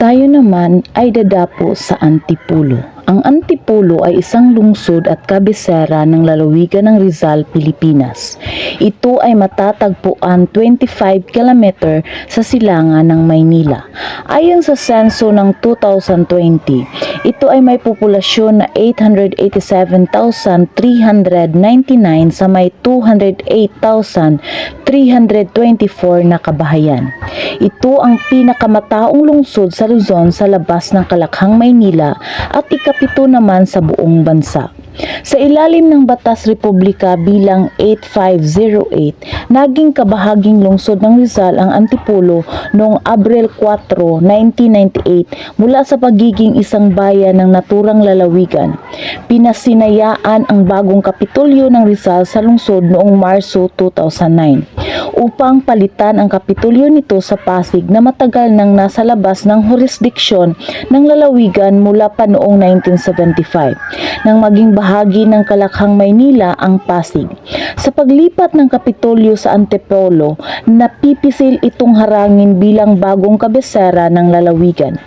Tayo naman ay dadapo sa Antipulo. Ang Antipulo ay isang lungsod at kabisera ng lalawigan ng Rizal, Pilipinas. Ito ay matatagpuan 25 km sa silangan ng Maynila. Ayon sa senso ng 2020, ito ay may populasyon na 887,399 sa may 208,324 na kabahayan. Ito ang pinakamataong lungsod sa Luzon sa labas ng Kalakhang, Maynila at ikapito naman sa buong bansa. Sa ilalim ng Batas Republika bilang 8508, naging kabahaging lungsod ng Rizal ang Antipulo noong Abril 4, 1998 mula sa pagiging isang bayan ng naturang lalawigan. Pinasinayaan ang bagong kapitulyo ng Rizal sa lungsod noong Marso 2009 upang palitan ang kapitulyo nito sa Pasig na matagal nang nasa labas ng jurisdiksyon ng lalawigan mula pa noong 1975 nang maging bahagi ng Kalakhang Maynila ang Pasig. Sa paglipat ng Kapitolyo sa Antipolo, napipisil itong harangin bilang bagong kabesera ng lalawigan.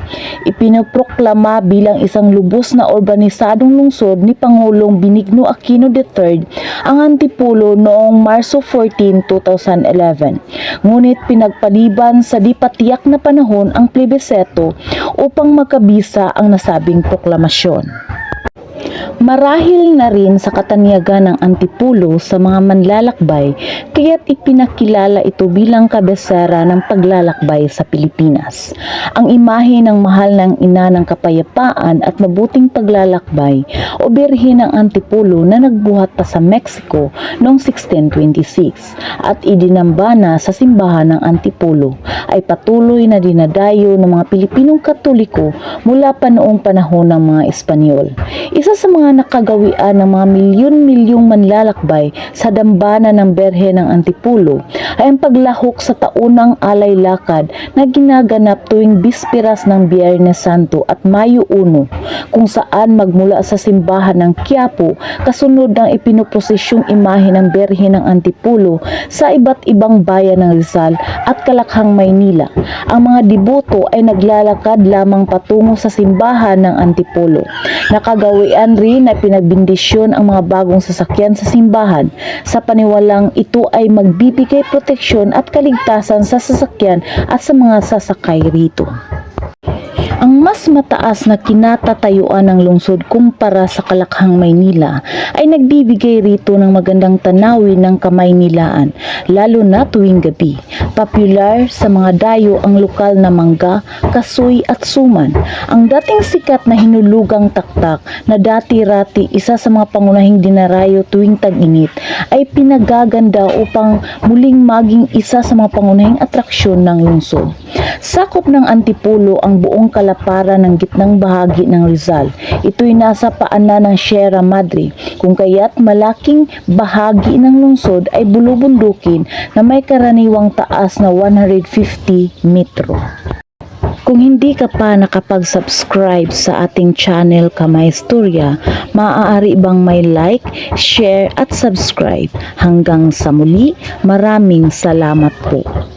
Ipinoproklama bilang isang lubos na urbanisadong lungsod ni Pangulong Benigno Aquino III ang Antipolo noong Marso 14, 2011. Ngunit pinagpaliban sa di patiyak na panahon ang plebiseto upang magkabisa ang nasabing proklamasyon. Marahil na rin sa katanyagan ng Antipulo sa mga manlalakbay kaya't ipinakilala ito bilang kabesera ng paglalakbay sa Pilipinas. Ang imahe ng mahal ng ina ng kapayapaan at mabuting paglalakbay o birhen ng Antipulo na nagbuhat pa sa Mexico noong 1626 at idinambana sa simbahan ng Antipulo ay patuloy na dinadayo ng mga Pilipinong Katoliko mula pa noong panahon ng mga Espanyol. Isa sa mga nakagawian ng mga milyon-milyong manlalakbay sa dambana ng Berhe ng Antipulo ay ang paglahok sa taunang alay lakad na ginaganap tuwing bispiras ng Biyernes Santo at Mayo 1 kung saan magmula sa simbahan ng Quiapo kasunod ng ipinoprosesyong imahe ng Berhe ng Antipulo sa iba't ibang bayan ng Rizal at Kalakhang, Maynila. Ang mga deboto ay naglalakad lamang patungo sa simbahan ng Antipulo. Nakagawian rin na pinagbindisyon ang mga bagong sasakyan sa simbahan sa paniwalang ito ay magbibigay proteksyon at kaligtasan sa sasakyan at sa mga sasakay rito. Mas mataas na kinatatayuan ng lungsod kumpara sa Kalakhang, Maynila ay nagbibigay rito ng magandang tanawin ng Kamaynilaan, lalo na tuwing gabi. Popular sa mga dayo ang lokal na mangga, kasoy at suman. Ang dating sikat na hinulugang taktak na dati-rati isa sa mga pangunahing dinarayo tuwing tag-init ay pinagaganda upang muling maging isa sa mga pangunahing atraksyon ng lungsod. Sakop ng Antipulo ang buong kalaparan ng gitnang bahagi ng Rizal. Ito'y nasa paanan ng Sierra Madre, kung kaya't malaking bahagi ng lungsod ay bulubundukin na may karaniwang taas na 150 metro. Kung hindi ka pa nakapag-subscribe sa ating channel Kamay Istorya, maaari bang may like, share at subscribe. Hanggang sa muli, maraming salamat po.